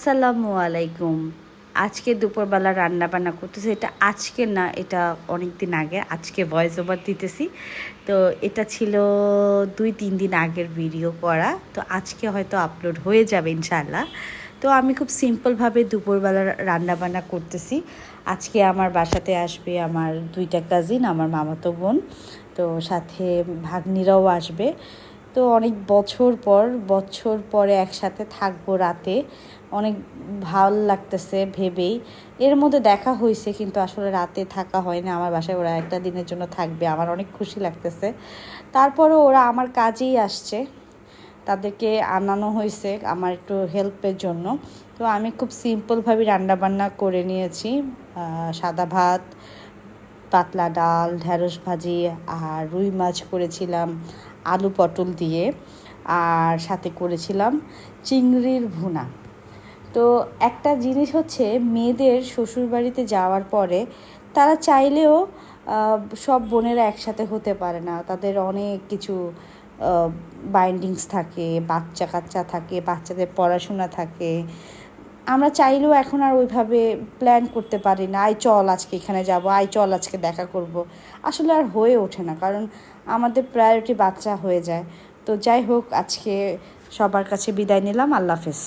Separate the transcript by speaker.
Speaker 1: আসসালামু আলাইকুম। আজকে দুপুরবেলা রান্না বান্না করতেছি। এটা আজকে না, এটা অনেক দিন আগে। আজকে ভয়েস ওভার দিতেছি। তো এটা ছিল দুই, তিন দিন আগের ভিডিও করা। তো আজকে হয়তো আপলোড হয়ে যাবে ইনশাল্লাহ তো আমি খুব সিম্পলভাবে দুপুরবেলা রান্না বান্না করতেছি। আজকে আমার বাসাতে আসবে আমার দুইটা কাজিন আমার মামাতো বোন। তো সাথে ভাগ্নিরাও আসবে। তো অনেক বছর পর, বছর পরে একসাথে থাকব রাতে। অনেক ভালো লাগতেছে ভেবেই। এর মধ্যে দেখা হয়েছে কিন্তু আসলে রাতে থাকা হয় না। আমার বাসায় ওরা একটা দিনের জন্য থাকবে। আমার অনেক খুশি লাগতেছে। তারপরে ওরা আমার কাজেই আসছে। তাদেরকে আনানো হয়েছে আমার একটু হেল্পের জন্য। তো আমি খুব সিম্পলভাবে রান্নাবান্না করে নিয়েছি। সাদা ভাত পাতলা ডাল ঢ্যাঁড়স ভাজি আর রুই মাছ করেছিলাম আলু পটল দিয়ে আর সাথে করেছিলাম চিংড়ির ভুনা। তো একটা জিনিস হচ্ছে মেয়েদের শ্বশুরবাড়িতে যাওয়ার পরে তারা চাইলেও সব বোনেরা একসাথে হতে পারে না। তাদের অনেক কিছু বাইন্ডিংস থাকে বাচ্চা কাচ্চা থাকে, বাচ্চাদের পড়াশোনা থাকে। আমরা চাইলেও এখন আর ওইভাবে প্ল্যান করতে পারি না। আই চল আজকে এখানে যাব আই চল আজকে দেখা করব। আসলে আর হয়ে ওঠে না, কারণ আমাদের প্রায়োরিটি বাচ্চা হয়ে যায়। তো যাই হোক, আজকে সবার কাছে বিদায় নিলাম, আল্লাহ হাফেজ।